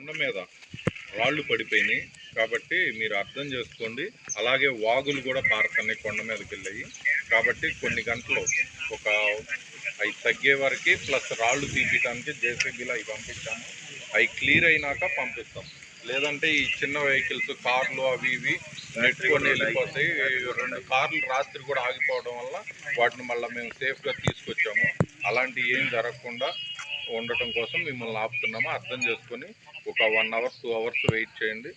కొండ మీద రాళ్ళు పడిపోయినాయి. కాబట్టి మీరు అర్థం చేసుకోండి. అలాగే వాగులు కూడా పారుతున్నాయి కొండ మీదకి వెళ్ళాయి కాబట్టి కొన్ని గంటలు ఒక అవి తగ్గే వరకు ప్లస్ రాళ్ళు తీపించడానికి జేసీబీలో అవి పంపించాము. అవి క్లియర్ అయినాక పంపిస్తాం. లేదంటే ఈ చిన్న వెహికల్స్ కార్లు అవి ఇవి నెట్టుకొని వెళ్ళిపోతాయి. రెండు కార్లు రాత్రి కూడా ఆగిపోవడం వల్ల వాటిని మళ్ళీ మేము సేఫ్గా తీసుకొచ్చాము. అలాంటివి ఏం జరగకుండా ఉండటం కోసం మిమ్మల్ని ఆపుతున్నాము? అర్థం చేసుకొని ఒక one hour two hours wait చేయండి.